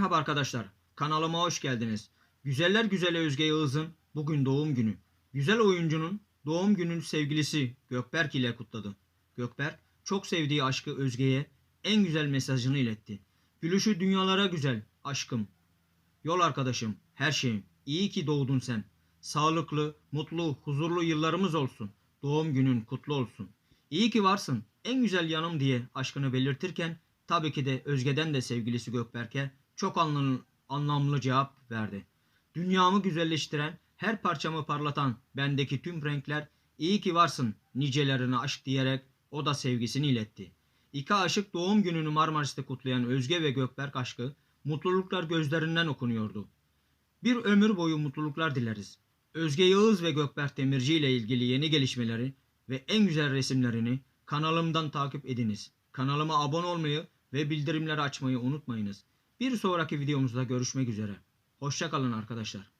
arkadaşlar, kanalıma hoş geldiniz. Güzeller güzeli Özge Yağız'ın bugün doğum günü. Güzel oyuncunun doğum gününü sevgilisi Gökberk ile kutladı. Gökberk çok sevdiği aşkı Özge'ye en güzel mesajını iletti. Gülüşü dünyalara güzel aşkım. Yol arkadaşım, her şeyim. İyi ki doğdun sen. Sağlıklı, mutlu, huzurlu yıllarımız olsun. Doğum günün kutlu olsun. İyi ki varsın. En güzel yanım diye aşkını belirtirken tabii ki de Özge'den de sevgilisi Gökberk'e çok anlamlı, anlamlı cevap verdi. Dünyamı güzelleştiren, her parçamı parlatan bendeki tüm renkler iyi ki varsın nicelerine aşk diyerek o da sevgisini iletti. İki aşık doğum gününü Marmaris'te kutlayan Özge ve Gökberk aşkı mutluluklar gözlerinden okunuyordu. Bir ömür boyu mutluluklar dileriz. Özge Yağız ve Gökberk Demirci ile ilgili yeni gelişmeleri ve en güzel resimlerini kanalımdan takip ediniz. Kanalıma abone olmayı ve bildirimleri açmayı unutmayınız. Bir sonraki videomuzda görüşmek üzere. Hoşçakalın arkadaşlar.